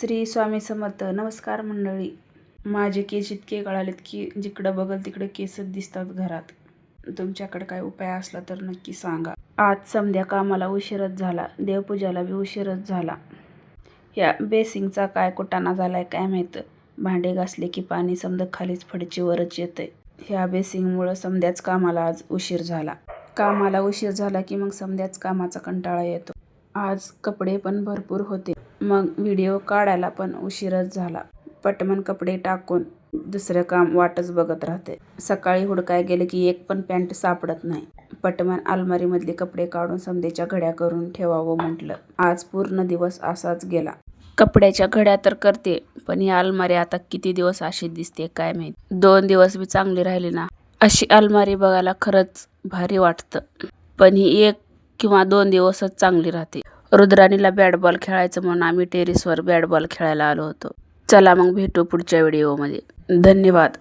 श्री स्वामी समर्थ नमस्कार मंडळी. माझे केस इतके गळालेत की जिकडं बघल तिकडे केसच दिसतात घरात. तुमच्याकडे काय उपाय असला तर नक्की सांगा. आज समध्या कामाला उशीरच झाला. देवपूजाला बी उशीरच झाला. या बेसिंगचा काय कुटाणा झालाय काय माहीत? भांडे घासले की पाणी समजा खालीच फडचीवरच येते ह्या बेसिंगमुळं समध्याच कामाला आज उशीर झाला. कामाला उशीर झाला की मग समध्याच कामाचा कंटाळा येतो. आज कपडे पण भरपूर होते. मग व्हिडिओ काढायला पण उशीरच झाला. पटमन कपडे टाकून दुसरं काम वाटच बघत राहते. सकाळी हुडकाय गेले की एक पण पॅन्ट सापडत नाही. पटमन अलमारीमधले कपडे काढून समधेच्या घड्या करून ठेवावं म्हटलं. आज पूर्ण दिवस असाच गेला. कपड्याच्या घड्या तर करते पण ही अलमारी आता किती दिवस अशी दिसते काय माहीत. दोन दिवस बी चांगली राहिली ना. अशी अलमारी बघायला खरंच भारी वाटतं. पण ही एक किंवा दोन दिवसच चांगली राहते. रुद्राणीला बॅट बॉल खेळायचं म्हणून आम्ही टेरिसवर बॅट बॉल खेळायला आलो होतो. चला मग भेटू पुढच्या व्हिडिओमध्ये धन्यवाद.